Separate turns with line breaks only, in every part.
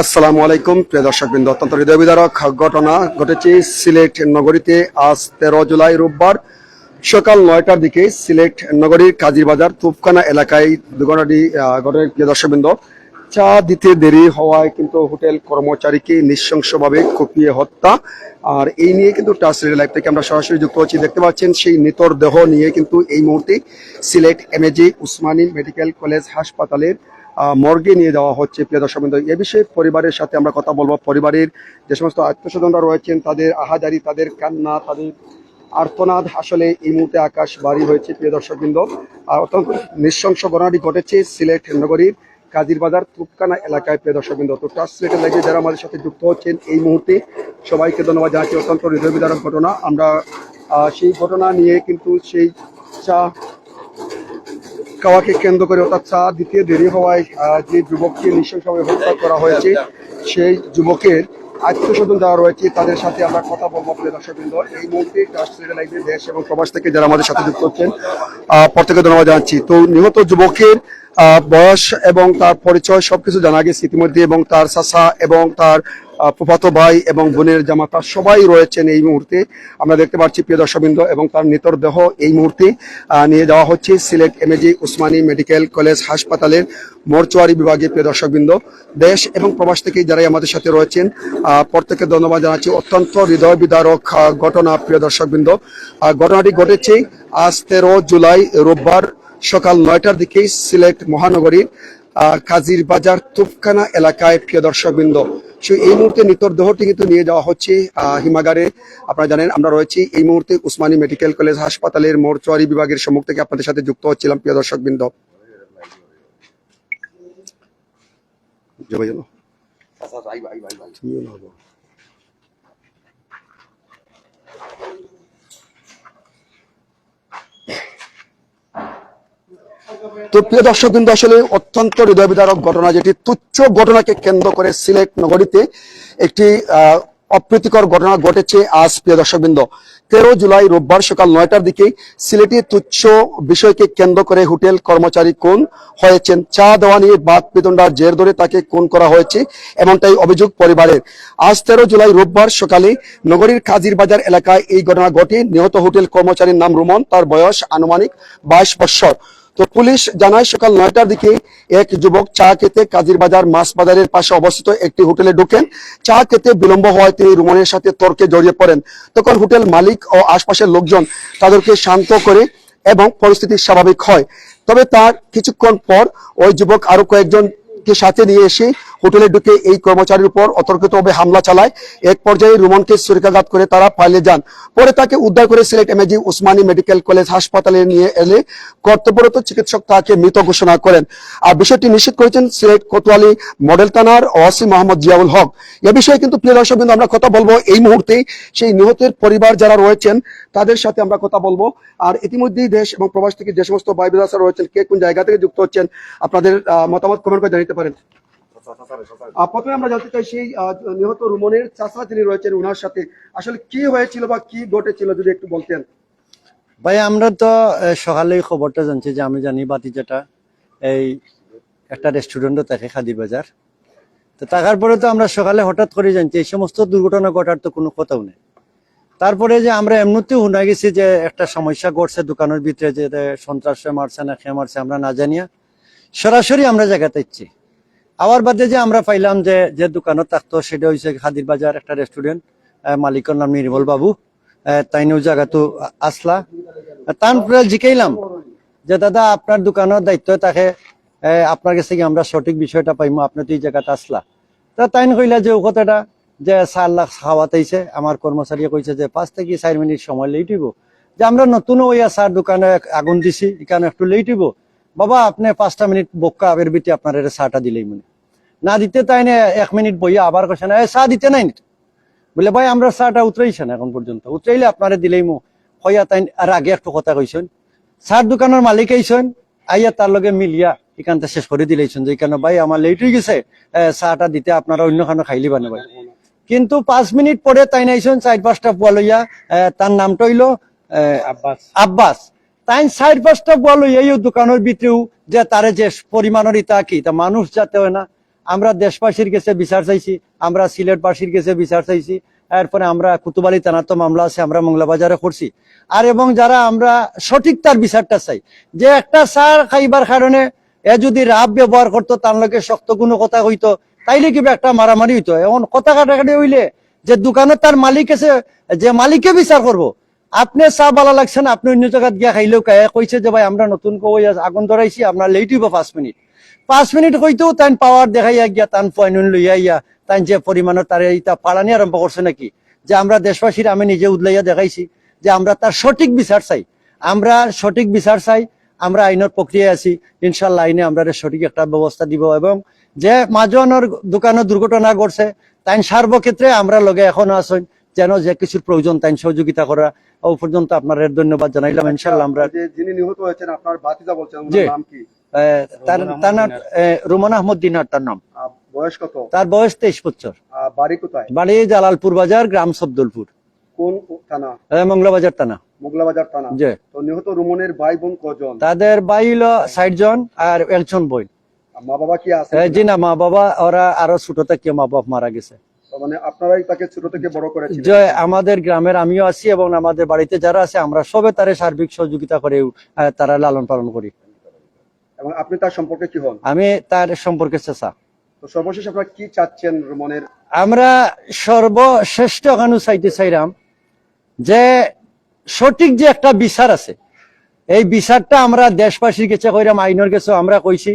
আসসালামু আলাইকুম, প্রিয় দর্শকবৃন্দ। অত্যন্ত হৃদয় বিদারক ঘটনা ঘটেছে সিলেট নগরীতে আজ তেরো জুলাই রোববার সকাল নয়টার দিকে সিলেট নগরীর কাজীরবাজার তুপখানা এলাকায় দুর্ঘটনাটি ঘটে। প্রিয় দর্শকবৃন্দ, চা দিতে দেরি হওয়ায় কিন্তু হোটেল কর্মচারীকে নৃশংসভাবে কুপিয়ে হত্যা। আর এই নিয়ে কিন্তু টাচ লাইভ থেকে আমরা সরাসরি যুক্ত হচ্ছি। দেখতে পাচ্ছেন সেই নিতর দেহ নিয়ে কিন্তু এই মুহূর্তে Sylhet MAG Osmani medical college হাসপাতালের মর্গে নিয়ে যাওয়া হচ্ছে, প্রিয় দর্শক। এ বিষয়ে পরিবারের সাথে আমরা কথা বলব। পরিবারের যে সমস্ত আত্মীয়স্বজনরা রয়েছেন, তাদের আহাজারি, তাদের কান্না, তাদের আর্তনাদ আসলে এই মুহূর্তে আকাশ বাড়ি হয়েছে, প্রিয় দর্শক বৃন্দ। আর অত্যন্ত নৃশংস ঘটনাটি ঘটেছে সিলেট নগরীর কাজির বাজার তুপকানা এলাকায়, প্রিয় দর্শক বৃন্দ। তো টাচ সিলেটের লাগে যারা আমাদের সাথে যুক্ত হচ্ছেন, এই মুহূর্তে সবাইকে ধন্যবাদ জানাচ্ছি। অত্যন্ত হৃদয় বিদারক ঘটনা। আমরা সেই ঘটনা নিয়ে কিন্তু সেই চা খাওয়াকে কেন্দ্র করে অর্থাৎ চা দিতে দেরি হওয়ায় যে যুবককে নৃশংসভাবে হত্যা করা হয়েছে, সেই যুবকের আত্মস্বজন যারা রয়েছে, তাদের সাথে আমরা কথা বলব প্রিয় দর্শকবৃন্দ। এই মুহূর্তে লাইভে দেশ এবং প্রবাস থেকে যারা আমাদের সাথে যুক্ত হচ্ছেন প্রত্যেকে ধন্যবাদ জানাচ্ছি। তো নিহত যুবকের বয়স এবং তার পরিচয় সবকিছু জানা গেছে ইতিমধ্যে এবং তার চাচা এবং তার ফুফাতো ভাই এবং বোনের জামাতা সবাই রয়েছেন এই মুহূর্তে। আমরা দেখতে পাচ্ছি প্রিয় দর্শকবৃন্দ এবং তার নিতর দেহ এই মুহূর্তে নিয়ে যাওয়া হচ্ছে Sylhet MAG Osmani medical college হাসপাতালের মর্চুয়ারি বিভাগে প্রিয় দর্শকবৃন্দ। দেশ এবং প্রবাস থেকে যারাই আমাদের সাথে রয়েছেন আহ, প্রত্যেককে ধন্যবাদ জানাচ্ছি। অত্যন্ত হৃদয় বিদারক ঘটনা প্রিয় দর্শকবৃন্দ। ঘটনাটি ঘটেছে আজ তেরো জুলাই রোববার সকাল নয়টার দিকে সিলেট মহানগরীর কাজির বাজার তুপখানা এলাকায় প্রিয় দর্শকবৃন্দ। এই মুহূর্তে মৃতর দেহটি কিন্তু নিয়ে যাওয়া হচ্ছে হিমাগারে। আপনারা জানেন আমরা রয়েছি এই মুহূর্তে উসমানী মেডিকেল কলেজ হাসপাতালের মোরচুয়ারি বিভাগের সম্মুখ থেকে আপনাদের সাথে যুক্ত হচ্ছিলাম প্রিয় দর্শকবৃন্দ। ভাই ভাই ভাই না তো প্রিয় দর্শক কিন্তু আসলে অত্যন্ত হৃদয় বিদারক ঘটনা, যেটি তুচ্ছ ঘটনাকে কেন্দ্র করে সিলেট নগরীতে একটি অপ্রীতিকর ঘটনা ঘটেছে আজ, প্রিয় দর্শকবৃন্দ তেরো জুলাই রোববার সকাল নয়টার দিকে সিলেটে তুচ্ছ বিষয়কে কেন্দ্র করে হোটেল কর্মচারী কোন হয়েছেন? চা দেওয়া নিয়ে বাদ বিতণ্ডার জের ধরে তাকে কোন করা হয়েছে? এমনটাই অভিযোগ পরিবারের। আজ তেরো জুলাই রোববার সকালে নগরীর কাজির বাজার এলাকায় এই ঘটনা ঘটে। নিহত হোটেল কর্মচারীর নাম রুমন, তার বয়স আনুমানিক বাইশ বৎসর। তো পুলিশ জানায় সকাল নয়টার দিকে এক যুবক চা খেতে কাজির বাজার মাছ বাজারের পাশে অবস্থিত একটি হোটেলে ঢোকেন। চা খেতে বিলম্ব হওয়ায় তিনি রুমনের সাথে তর্কে জড়িয়ে পড়েন। তখন হোটেল মালিক ও আশপাশের লোকজন তাদেরকে শান্ত করে এবং পরিস্থিতি স্বাভাবিক হয়। তবে তার কিছুক্ষণ পর ওই যুবক আরও কয়েকজনকে সাথে নিয়ে এসে হোটেলে ঢুকে এই কর্মচারীর উপর অতর্কিতভাবে হামলা চালায়। এক পর্যায়ে রুমনকে ছুরিকাঘাত করে তারা পালিয়ে যান। পরে তাকে উদ্ধার করে Sylhet MAG Osmani medical college হাসপাতালে নিয়ে এলে কর্তব্যরত চিকিৎসক তাকে মৃত ঘোষণা করেন। আর বিষয়টি নিশ্চিত করেছেন সিলেট কোতোয়ালি মডেল থানার ওয়াসি মোহাম্মদ জিয়াউল হক। এ বিষয়ে কিন্তু প্রিয় দর্শক বিন্দু, আমরা কথা বলব এই মুহূর্তে সেই নিহতের পরিবার যারা রয়েছেন, তাদের সাথে আমরা কথা বলব। আর ইতিমধ্যেই দেশ এবং প্রবাস থেকে যে সমস্ত ভাই বিদাসা রয়েছেন, কে কোন জায়গা থেকে যুক্ত হচ্ছেন, আপনাদের মতামত কমেন্ট করে জানিতে পারেন। প্রথমে আমরা জানতে চাই সেই নিহত রুমনের চাচা যিনি রয়েছেন ওনার সাথে আসলে কি হয়েছিল বা কি ঘটেছিল যদি একটু বলতেন।
ভাই আমরা তো আহ, সকালেই খবরটা জানছি যে আমি জানি বাতি যেটা এই একটা রেস্টুরেন্টও থাকে খাদির বাজার। তো থাকার পরে তো আমরা সকালে হঠাৎ করে জানছি এই সমস্ত দুর্ঘটনা ঘটার তো কোনো কথাও নেই। তারপরে যে আমরা এমনিতেও শুনা গেছি যে একটা সমস্যা ঘটছে দোকানের ভিতরে যে সন্ত্রাসে মারছে না খেয়ে মারছে আমরা না জানিয়া সরাসরি আমরা জায়গাতে ইচ্ছি আবার বাদে যে আমরা পাইলাম যে যে দোকানত থাকতো, সেটা হয়েছে খাদির বাজার একটা রেস্টুরেন্ট মালিকের নাম নির্মল বাবু তাইনেও জায়গাতো আ- আসলা তারপরে জিকাইলাম যে, দাদা, আপনার দোকানের দায়িত্ব থাকে আপনার কাছে আমরা সঠিক বিষয়টা পাইমু? আপনি তো এই জায়গাতে আসলা। তা তাইন কইলা যে কথাটা যে চার লাখ খাওয়াতেইছে আমার কর্মচারী কইছে যে, পাঁচ থেকে চার মিনিট সময় লেট হইব। যে, আমরা নতুন ওই স্যার দোকানে আগুন দিছি, এখানে একটু লেট হইব। বাবা আপনি পাঁচটা মিনিট বক্কা আবের বিটি আপনার এটা চাটা দিলেই মনে। না দিতে তাই না এক মিনিট বইয়া আবার কইছে না "এ, চা দিতে নাই বলে ভাই আমরা চাটা উতরাইছে না এখন পর্যন্ত। উতরাইলে আপনারা দিলেই মো হইয়া তাই আর আগে একটু কথা কইছেন। চার দোকানের মালিক আইছেন আইয়া তার লগে মিলিয়া এখানটা শেষ করে দিলেইছেন যে কেন ভাই আমার লেট হয়ে গেছে চাটা দিতে আপনারা অন্য খানো খাইলি বানে ভাই। কিন্তু পাঁচ মিনিট পরে তাই নাইছেন চার পাঁচটা পোয়া লইয়া তার নামটা হইল আব্বাস। আব্বাস। তাই চার পাঁচটা লইয়া এই দোকানের ভিতরেও যে তারে যে পরিমাণের ইতা কি, তা মানুষ যাতে হয় না আমরা দেশবাসীর কাছে বিচার চাইছি, আমরা সিলেটবাসীর কাছে বিচার চাইছি, এরপরে আমরা কুতুবালি থানার তো মামলা আছে, আমরা মংলা বাজারে করছি আর এবং যারা আমরা সঠিক তার বিচারটা চাই, যে একটা সার খাইবার কারণে এ যদি রাব ব্যবহার করতো, তার লোকে শক্ত কোনো কথা হইতো, তাইলে কিবা একটা মারামারি হইতো এমন কথা কাটাকাটি হইলে যে দোকানের তার মালিক আছে যে মালিকে বিচার করব। আপনি চা বালা লাগছে না, আপনি অন্য জায়গাত গিয়া খাইলেও কায়ে। কইছে যে, ভাই, আমরা নতুন কই আগুন ধরাইছি আপনার লেট হইব পাঁচ মিনিট। পাঁচ মিনিট হইতেও তাই পাওয়ার দেখাইয়া গিয়া তান পয়েন্ট লইয়া ইয়া তাই যে পরিমাণের তার এইটা পালানি আরম্ভ করছে নাকি? যে আমরা দেশবাসীর আমি নিজে উদলাইয়া দেখাইছি, যে আমরা তার সঠিক বিচার চাই। আমরা সঠিক বিচার চাই, আমরা আইনের প্রক্রিয়ায় আছি। ইনশাল্লাহ আইনে আমরা সঠিক একটা ব্যবস্থা দিব এবং যে মাজনের দোকানে দুর্ঘটনা ঘটছে তাই সর্বক্ষেত্রে আমরা লগে এখনও আছেন যেন যে কিছুর প্রয়োজন তাই সহযোগিতা করা ও পর্যন্ত আপনার ধন্যবাদ জানাইলাম ইনশাল্লাহ আমরা
যিনি নিহত হয়েছেন আপনার ভাতিজা বলছেন নাম কি?
তার তার নাম আহ, আহমদ দিনার তার নাম।
বয়স কত?
তার বয়স তেইশ বছর।
বাড়ি কোথায়?
বাড়ি জালালপুর বাজার গ্রাম সবদুলপুর
কোন থানা?
মংলা বাজার টানা
মোগলাবাজার থানা।
যে
তো নিহত রুমনের ভাই বোন কজন?
তাদের ভাই হলো ষাট জন আর একজন বোন
মা বাবা কি আছে?
জি না মা বাবা ওরা আরও ছোট থেকে মা বাবা মারা গেছে।
মানে আপনারাই তাকে ছোট থেকে বড় করেছিলেন।
যে আমাদের গ্রামের আমিও আছি এবং আমাদের বাড়িতে যারা আছে আমরা সবে তারে সার্বিক সহযোগিতা করে তারা লালন পালন করি।
এবং আপনি তার সম্পর্কে কি হন?
আমি তার সম্পর্কে চেষ্টা
তো সর্বশেষ আপনারা কি চাচ্ছেন রুমনের
আমরা সর্বশ্রেষ্ঠ কানু চাইতে চাইরাম যে সঠিক যে একটা বিচার আছে এই বিচারটা আমরা দেশবাসীর কাছে কইরাম আইনের কাছে আমরা কইছি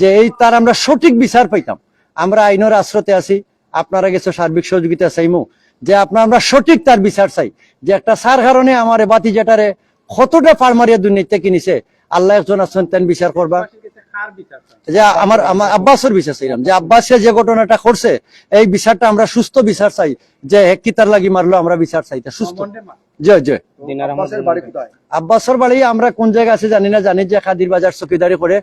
যে এই তার আমরা সঠিক বিচার পাইতাম। আমরা আইনের আশ্রতে আছি আপনারা গেছে সার্বিক সহযোগিতা চাইমু? যে আপনার আমরা সঠিক তার বিচার চাই। যে একটা সার কারণে আমার বাতি যেটারে কতটা ফার্মারিয়া দুর্নীতি কিনিছে আল্লাহ একজন আছেন তেন বিচার করবা। যে আমার আমার আব্বাসের বিচার চাইলাম। যে আব্বাসে যে ঘটনাটা করছে এই বিচারটা আমরা সুস্থ বিচার চাই। যে হেকিতার লাগি মারলো আমরা বিচার চাই। সুস্থ। জয় জয়।
তো আব্বাসের বাড়ি
বাড়ি আমরা কোন জায়গা আছে জানি না। জানি যে খাদির বাজার চকিদারি করে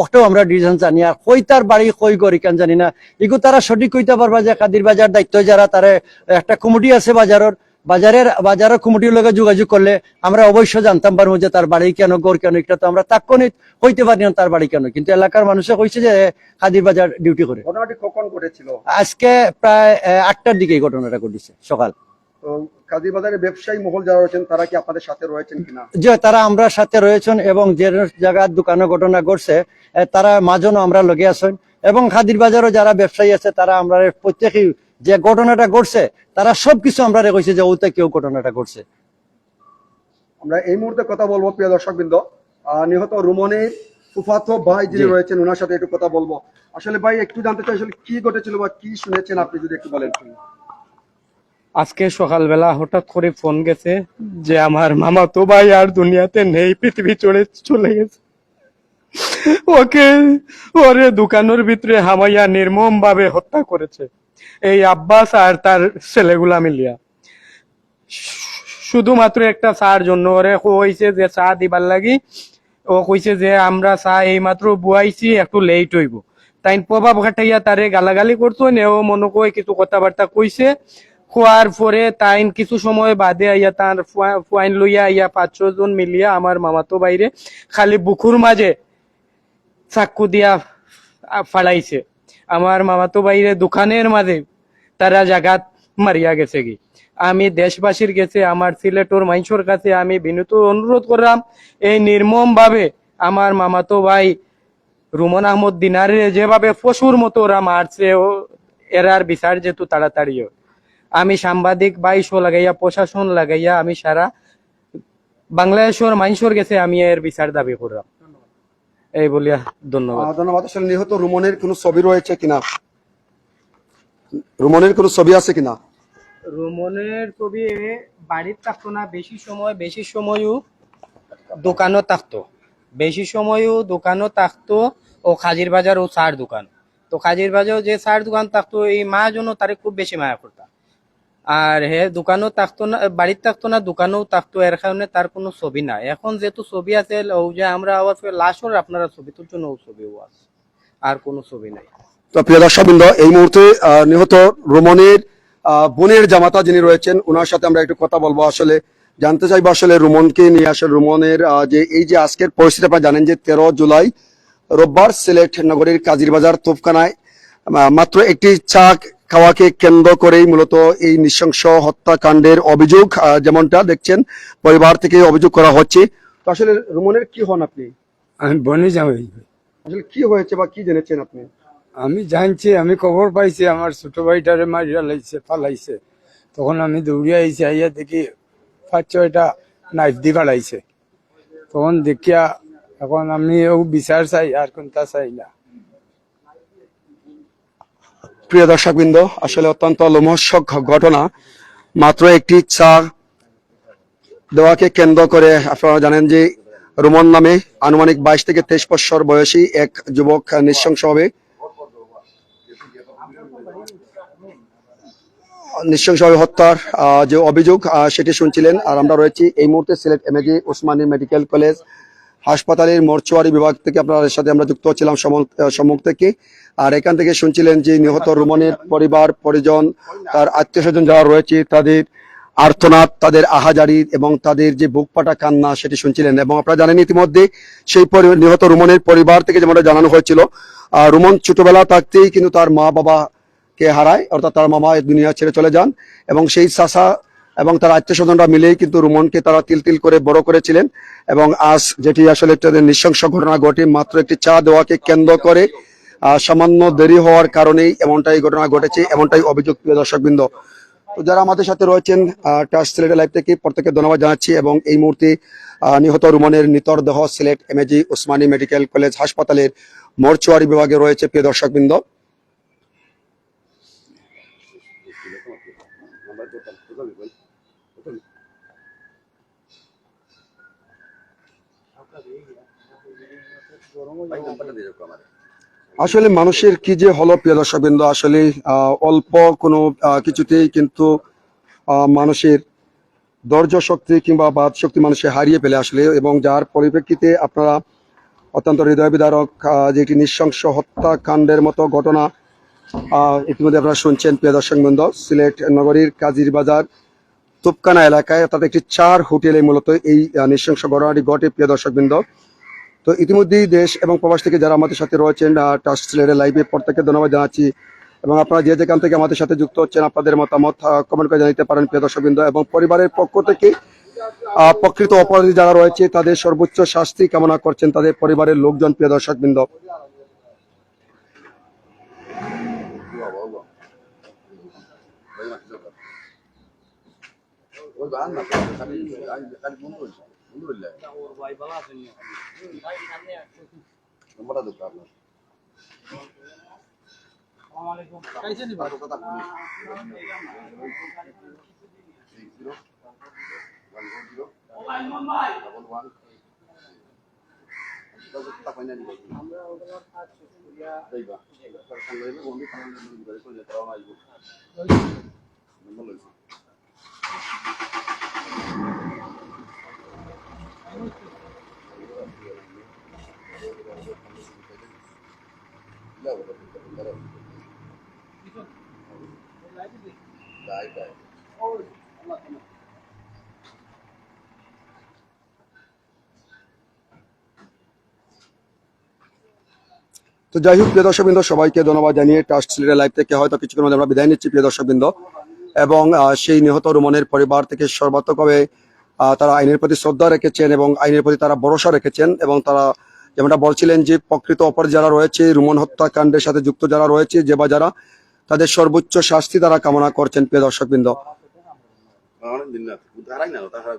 ওটাও আমরা ডিভিশন জানি। আর কই তার বাড়ি কই গড়ি কেন জানি না। এগু তারা সঠিক কইতে পারবা যে খাদির বাজার দায়িত্ব যারা তারে একটা কমিটি আছে বাজারের। বাজারের বাজারের কমিটির লগে যোগাযোগ করলে আমরা অবশ্যই জানতাম পারব যে তার বাড়ি কেন গড় কেন এটা তো আমরা তাৎক্ষণিক হইতে পারি না তার বাড়ি কেন। কিন্তু এলাকার মানুষে কইছে যে খাদির বাজার ডিউটি করে।
ঘটনাটি কখন ঘটেছিল?
আজকে প্রায় আটটার দিকে এই ঘটনাটা ঘটেছে সকাল।
ব্যবসায়ী মহল যারা রয়েছেন তারা কি আপনাদের সাথে রয়েছেন কিনা?
যে তারা আমরা সাথে রয়েছেন এবং যে জায়গার দোকানে ঘটনা ঘটছে তারা মাজনও আমরা লগে আছেন। এবং খাদির বাজারও যারা ব্যবসায়ী আছে তারা আমরা প্রত্যেকেই যে ঘটনাটা ঘটছে তারা সবকিছু আমরা কইছে যে ওতে কেউ ঘটনাটা ঘটছে।
আমরা এই মুহূর্তে কথা বলব প্রিয় দর্শক বৃন্দ নিহত রুমনের ফুফাতো ভাই যিনি রয়েছেন ওনার সাথে একটু কথা বলব। আসলে ভাই একটু জানতে চাই আসলে কি ঘটেছিল বা কি শুনেছেন আপনি যদি একটু বলেন
আজকে সকালবেলা হঠাৎ করে ফোন গেছে যে আমার মামা তো ভাই আর দুনিয়াতে নেই, পৃথিবী চড়ে চলে গেছে। ওকে, ওরে দোকানের ভিতরে হামাইয়া নির্মম ভাবে হত্যা করেছে। এই আব্বাস আর তার ছেলেগুলা মিলিয়া। শুধুমাত্র একটা চার জন্য, ওরে কইছে যে চা দিবার লাগি। ও কইছে যে আমরা চা এই মাত্র বুয়াইছি, একটু লেট হইব। তাই প্রভাব খাটাইয়া তারে গালাগালি করতো, নেও মনে কই কিছু কথাবার্তা কইছে। খোয়ার পরে তাইন কিছু সময় বাদে আইয়া তার ফুয়া- ফুয়াইন লইয়া আইয়া পাঁচ ছ জন মিলিয়া আমার মামাতো বাইরে খালি বুকুর মাঝে চাক্কু দিয়া ফাড়াইছে আমার মামাতো বাইরে দোকানের মাঝে তারা জাগাত মারিয়া গেছে কি আমি দেশবাসীর কাছে আমার সিলেটর মাইনসর কাছে আমি বিনীত অনুরোধ করলাম এই নির্মম ভাবে আমার মামাতো ভাই রুমন আহমদ দিনারে যেভাবে পশুর মতো ওরা মারছে ও এরার বিচার যেহেতু তাড়াতাড়ি। আমি সাংবাদিক বাইশো লাগাইয়া প্রশাসন লাগাইয়া আমি সারা বাংলাদেশের মাইনসর গেছে আমি এর বিচার দাবি করলাম। এই বলিয়া ধন্যবাদ।
ধন্যবাদ। আসলে নিহত রুমনের কোনো ছবি রয়েছে কিনা? রুমনের কোনো ছবি আছে কিনা?
রুমনের ছবি বাড়ির থাকতো না বেশি সময় বেশি সময়ও দোকানও থাকতো। বেশি সময়ও দোকানও থাকতো ও খাজির বাজার ও চার দোকান। তো খাজির বাজার যে চার দোকান থাকতো এই মা জন্য তারে খুব বেশি মায়া করতাম। আর হে, দোকানও থাকতো না বাড়ির থাকতো না, দোকানেও থাকতো, এর কারণে তার কোনো ছবি নাই। এখন যেহেতু ছবি আছে, ও যে আমরা আবার লাশর আপনারা ছবি তুলছেন ও ছবিও আছে। আর কোনো ছবি নাই।
তো প্রিয় দর্শক বৃন্দ এই মুহূর্তে নিহত রুমনের বোনের জামাতা যিনি রয়েছেন ওনার সাথে আমরা একটু কথা বলব। আসলে জানতে চাইব, আসলে রুমনকে নিয়ে, আসলে রুমনের যে, এই যে আজকের পরিস্থিতি, আপনারা জানেন যে তেরো জুলাই রোববার সিলেট নগরীর কাজির বাজার তোপখানায় মাত্র একটি চা খাওয়াকে কেন্দ্র করেই মূলত এই নৃশংস হত্যাকাণ্ডের অভিযোগ যেমনটা দেখছেন পরিবার থেকে অভিযোগ করা হচ্ছে। তো আসলে রুমনের কি হন আপনি?
আমি বনে যাই
আসলে কি হয়েছে বা কি জেনেছেন আপনি?
আমি জানছি আমি খবর পাইছি আমার ছোট ভাইটারে মারিয়া লাইছে ফালাইছে। তখন আমি দৌড়িয়ে আইছি আইয়া দেখি পাঁচ ছয়টা নাইফ দি ফালাইছে। তখন দেখিয়া এখন আমি ও বিচার চাই আর কোনটা চাই না।
প্রিয় দর্শকবৃন্দ আসলে অত্যন্ত লোমহর্ষক ঘটনা। মাত্র একটি চা দেওয়াকে কেন্দ্র করে আপনারা জানেন যে রোমন নামে আনুমানিক বাইশ থেকে তেইশ বছর বয়সী এক যুবক নৃশংসভাবে নৃশংসভাবে হত্যার আহ, যে অভিযোগ সেটি শুনছিলেন। আর আমরা রয়েছি এই মুহূর্তে Sylhet MAG Osmani medical college হাসপাতালের মর্চুয়ারি বিভাগ থেকে আপনার সাথে আমরা যুক্ত ছিলাম সম্মুখ থেকে। আর এখান থেকে শুনছিলেন যে নিহত রুমনের পরিবার, পরিজন, তার আত্মীয় স্বজন যারা রয়েছে, তাদের আর্তনাদ, তাদের আহাজারি এবং তাদের যে বুক পাটা কান্না সেটি শুনছিলেন। এবং আপনারা জানেন ইতিমধ্যে সেই নিহত রুমনের পরিবার থেকে যেমনটা জানানো হয়েছিল রুমন ছোটবেলা থাকতেই কিন্তু তার মা বাবা কে হারায়, অর্থাৎ তার মামা দুনিয়া ছেড়ে চলে যান এবং সেই চাষা এবং তার আত্মীয় স্বজনরা মিলেই কিন্তু রুমনকে তারা তিল তিল করে বড় করেছিলেন এবং আজ যেটি আসলে একটা নৃশংস ঘটনা ঘটে, মাত্র একটি চা দেওয়াকে কেন্দ্র করে সামান্য দেরি হওয়ার কারণেই এমনটাই ঘটনা ঘটেছে, এমনটাই অভিযোগ প্রিয় দর্শকবৃন্দ। তো যারা আমাদের সাথে রয়েছেন টাচ সিলেটের লাইভ থেকে প্রত্যেকে ধন্যবাদ জানাচ্ছি এবং এই মুহূর্তে নিহত রুমনের নিতর দেহ Sylhet MAG Osmani medical college হাসপাতালের মর্চুয়ারি বিভাগে রয়েছে প্রিয় দর্শকবৃন্দ। আসলে মানুষের কি যে হলো প্রিয় দর্শকবৃন্দ আসলে আহ, অল্প কোনো কিছুতেই কিন্তু আহ, মানুষের ধৈর্য শক্তি কিংবা বাদ শক্তি মানুষে হারিয়ে ফেলে আসলে এবং যার পরিপ্রেক্ষিতে আপনারা অত্যন্ত হৃদয় বিদারক আহ, যেটি নৃশংস হত্যাকাণ্ডের মতো ঘটনা আহ, ইতিমধ্যে আপনারা শুনছেন প্রিয় দর্শকবৃন্দ সিলেট নগরীর কাজির বাজার তুপকানা এলাকায় অর্থাৎ একটি চার হোটেলে মূলত এই নৃশংস ঘটনাটি ঘটে প্রিয় দর্শকবৃন্দ। তো ইতিমধ্যেই দেশ এবং প্রবাস থেকে যারা আমাদের সাথে রয়েছেন টাস্ক সিলেটের লাইভে প্রত্যেককে ধন্যবাদ জানাচ্ছি। এবং আপনারা যে যেখান থেকে আমাদের সাথে যুক্ত হচ্ছেন, আপনাদের মতামত কমেন্ট করে জানাতে পারেন প্রিয় দর্শকবৃন্দ। এবং পরিবারের পক্ষ থেকে প্রকৃত অপরাধী যারা রয়েছে, তাদের সর্বোচ্চ শাস্তি কামনা করছেন তাদের পরিবারের লোকজন প্রিয় দর্শকবৃন্দ। Assalamualaikum. Kaisen di baru. তো যাই হোক, প্রিয় দর্শকবৃন্দ, সবাইকে ধন্যবাদ জানিয়ে টাস্ট সিলেটের লাইভ থেকে হয়তো কিছুক্ষণ আমরা বিদায় নিচ্ছি, প্রিয় দর্শকবৃন্দ। এবং সেই নিহত রুমনের পরিবার থেকে সর্বাত্মকভাবে তারা আইনের প্রতি শ্রদ্ধা রেখেছেন এবং আইনের প্রতি তারা ভরসা রেখেছেন এবং তারা যেমনটা বলছিলেন যে প্রকৃত অপর যারা রয়েছে, রুমন হত্যাকাণ্ডের সাথে যুক্ত যারা রয়েছে, যে বা যারা, তাদের সর্বোচ্চ শাস্তি তারা কামনা করছেন, প্রিয় দর্শকবৃন্দ।
না তারা